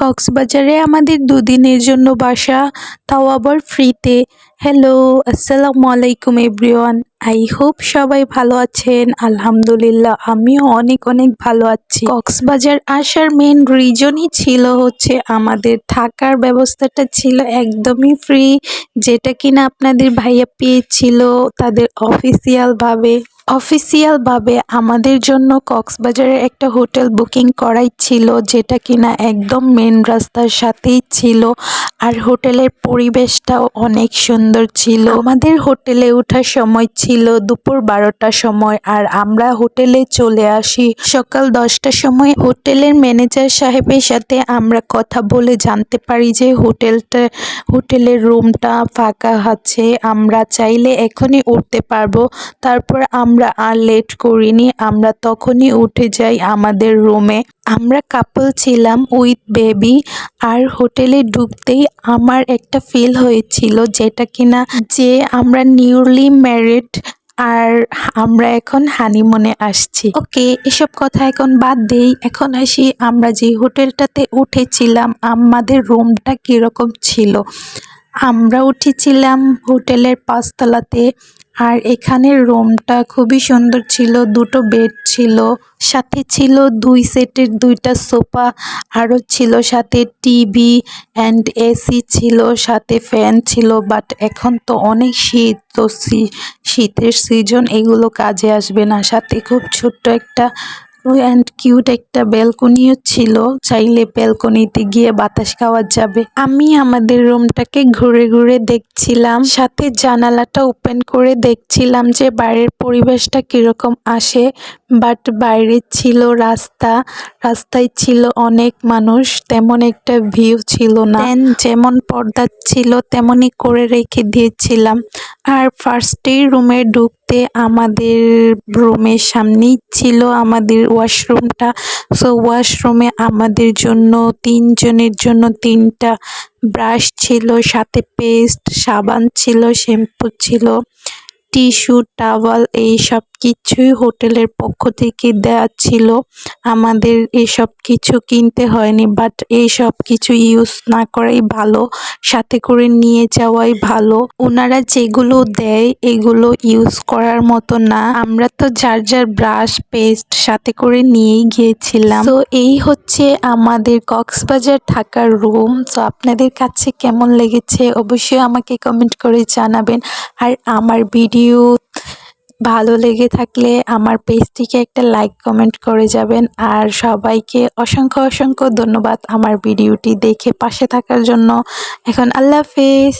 কক্সবাজারে আমাদের দুদিনের জন্য বাসা, তাও আবার ফ্রিতে হ্যালো আসসালামু আলাইকুম এভরিওয়ান আই হোপ সবাই ভালো আছেন। আলহামদুলিল্লাহ, আমিও অনেক অনেক ভালো আছি। কক্সবাজার আসার মেন রিজনই ছিল হচ্ছে আমাদের থাকার ব্যবস্থাটা ছিল একদমই ফ্রি যেটা কিনা আপনাদের ভাইয়া পেয়েছিল তাদের অফিসিয়াল ভাবে অফিসিয়াল ভাবে আমাদের জন্য কক্সবাজারে একটা হোটেল বুকিং করাই ছিল, যেটা কিনা একদম মেন রাস্তার সাথেই ছিল আর হোটেলের পরিবেশটাও অনেক সুন্দর ছিল। আমাদের হোটেলে ওঠার সময় ছিল দুপুর বারোটার সময় আর আমরা হোটেলে চলে আসি। সকাল দশটার সময় হোটেলের ম্যানেজার সাহেবের সাথে আমরা কথা বলে জানতে পারি যে হোটেলটা, হোটেলের রুমটা ফাঁকা আছে, আমরা চাইলে এখনই উঠতে পারব। তারপর আমরা আর লেট করিনি, আমরা তখনই উঠে যাই আমাদের রুমে আমরা কাপল ছিলাম উইথ বেবি আর হোটেলে ঢুকতেই আমার একটা ফিল হয়েছিল যেটা কিনা যে আমরা নিউলি ম্যারিড আর আমরা এখন হানিমুনে আসছি। ওকে এসব কথা এখন বাদ দেই, এখন আসি আমরা যে হোটেলটাতে উঠেছিলাম, আমাদের রুমটা কীরকম ছিল? আমরা উঠেছিলাম হোটেলের পাঁচতলাতে আর এখানের রুমটা খুবই সুন্দর ছিল, দুটো বেড ছিল, সাথে ছিল দুই সেটের দুইটা সোফা, আরও ছিল সাথে টিভি অ্যান্ড এসি ছিল, সাথে ফ্যান ছিল বাট এখন তো অনেক শীত, তো শীতের সিজন এগুলো কাজে আসবে না। সাথে খুব ছোট্ট একটা অ্যান্ড কিউট একটা ব্যালকনিও ছিল। চাইলে ব্যালকনিতে গিয়ে বাতাস খাওয়া যাবে। আমি আমাদের রুমটাকে ঘুরে ঘুরে দেখছিলাম। সাথে জানালাটা ওপেন করে দেখছিলাম যে বাইরের পরিবেশটা কীরকম আসে। বাট বাইরে ছিল রাস্তা, রাস্তায় ছিল অনেক মানুষ, তেমন একটা ভিউ ছিল না। যেমন পর্দা ছিল, তেমনই করে রেখে দিয়েছিলাম। আর ফার্স্টেই রুমে ঢুকতে আমাদের রুমের সামনেই ছিল আমাদের ওয়াশরুমটা সো ওয়াশরুমে আমাদের জন্য, তিনজনের জন্য তিনটা ব্রাশ ছিল, সাথে পেস্ট সাবান ছিল শ্যাম্পু ছিল। টিস্যু, টাওয়াল এই সব কিছুই হোটেলের পক্ষ থেকে দেওয়া ছিল। আমাদের এসব কিছু কিনতে হয়নি বাট এই সব কিছু ইউজ না করাই ভালো, সাথে করে নিয়ে যাওয়াই ভালো। ওনারা যেগুলো দেয়, এগুলো ইউজ করার মতো না। আমরা তো যার যার ব্রাশ পেস্ট সাথে করে নিয়েই গিয়েছিলাম। তো এই হচ্ছে আমাদের কক্সবাজার থাকার রুম তো আপনাদের কাছে কেমন লেগেছে? অবশ্যই আমাকে কমেন্ট করে জানাবেন। আর আমার ভিডিও ভালো লেগে থাকলে আমার পেজটিকে একটা লাইক কমেন্ট করে যাবেন। আর সবাইকে অসংখ্য অসংখ্য ধন্যবাদ আমার ভিডিওটি দেখে পাশে থাকার জন্য। এখন আল্লাহ হাফেজ।